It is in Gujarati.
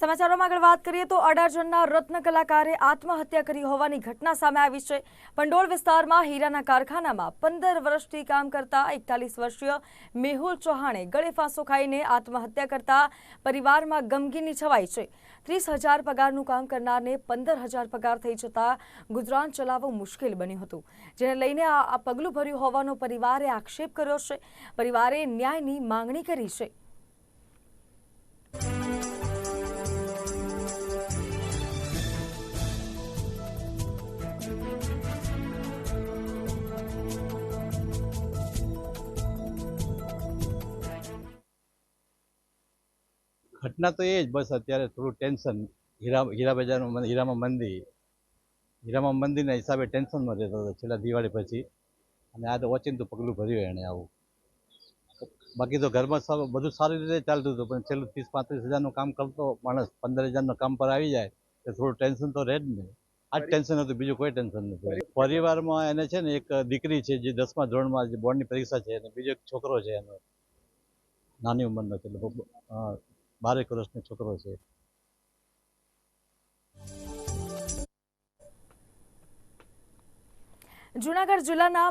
સમાચારોમાં આગળ વાત કરીએ તો અડાજણના રત્ન કલાકારે આત્મહત્યા કરી હોવાની ઘટના સામે આવી છે. પંડોળ વિસ્તારમાં હીરાના કારખાનામાં પંદર વર્ષથી કામ કરતા એકતાલીસ વર્ષીય મેહુલ ચૌહાણે ગળે ફાંસો ખાઈને આત્મહત્યા કરતા પરિવારમાં ગમગીની છવાઈ છે. ત્રીસ હજાર પગારનું કામ કરનારને પંદર હજાર પગાર થઈ જતા ગુજરાન ચલાવવું મુશ્કેલ બન્યું હતું. જેને લઈને આ પગલું ભર્યું હોવાનો પરિવારે આક્ષેપ કર્યો છે. પરિવારે ન્યાયની માંગણી કરી છે. ઘટના તો એ જ બસ અત્યારે થોડું ટેન્શન હીરા હીરા બજારનું હીરામાં મંદી. હીરામાં મંદીના હિસાબે ટેન્શનમાં રહેતો હતો છેલ્લા દિવાળી પછી. અને આ તો ઓચિંતું પગલું ભર્યું એણે આવું. બાકી તો ઘરમાં સબ બધું સારી રીતે ચાલતું હતું પણ છેલ્લું ત્રીસ પાંત્રીસ હજારનું કામ કરતો માણસ પંદર હજારનું કામ પર આવી જાય તો થોડું ટેન્શન તો રહે જ ને. આ જ ટેન્શન હતું બીજું કોઈ ટેન્શન નથી. પરિવારમાં એને છે ને એક દીકરી છે જે દસમા ધોરણમાં જે બોર્ડની પરીક્ષા છે અને બીજો એક છોકરો છે એનો. નાની ઉંમરનો છે બારેક વર્ષનો છોકરો છે. જુનાગઢ જિલ્લાના